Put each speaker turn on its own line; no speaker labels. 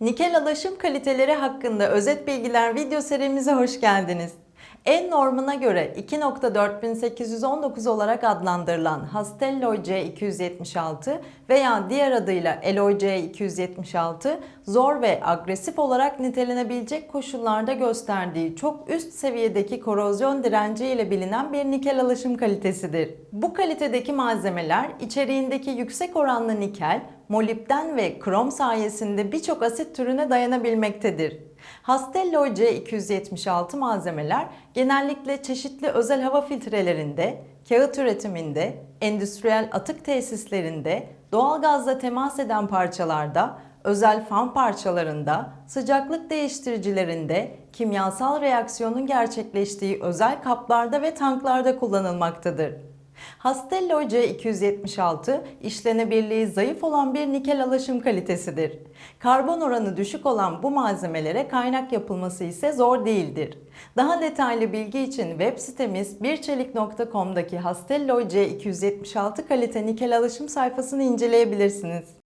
Nikel alaşım kaliteleri hakkında özet bilgiler video serimize hoş geldiniz. En normuna göre 2.4819 olarak adlandırılan Hastelloy C276 veya diğer adıyla Eloy C276 zor ve agresif olarak nitelenebilecek koşullarda gösterdiği çok üst seviyedeki korozyon direnci ile bilinen bir nikel alaşım kalitesidir. Bu kalitedeki malzemeler içeriğindeki yüksek oranlı nikel, molibden ve krom sayesinde birçok asit türüne dayanabilmektedir. Hastelloy C276 malzemeler genellikle çeşitli özel hava filtrelerinde, kağıt üretiminde, endüstriyel atık tesislerinde, doğalgazla temas eden parçalarda, özel fan parçalarında, sıcaklık değiştiricilerinde, kimyasal reaksiyonun gerçekleştiği özel kaplarda ve tanklarda kullanılmaktadır. Hastelloy C276 işlenebilirliği zayıf olan bir nikel alaşım kalitesidir. Karbon oranı düşük olan bu malzemelere kaynak yapılması ise zor değildir. Daha detaylı bilgi için web sitemiz birçelik.com'daki Hastelloy C276 kalite nikel alaşım sayfasını inceleyebilirsiniz.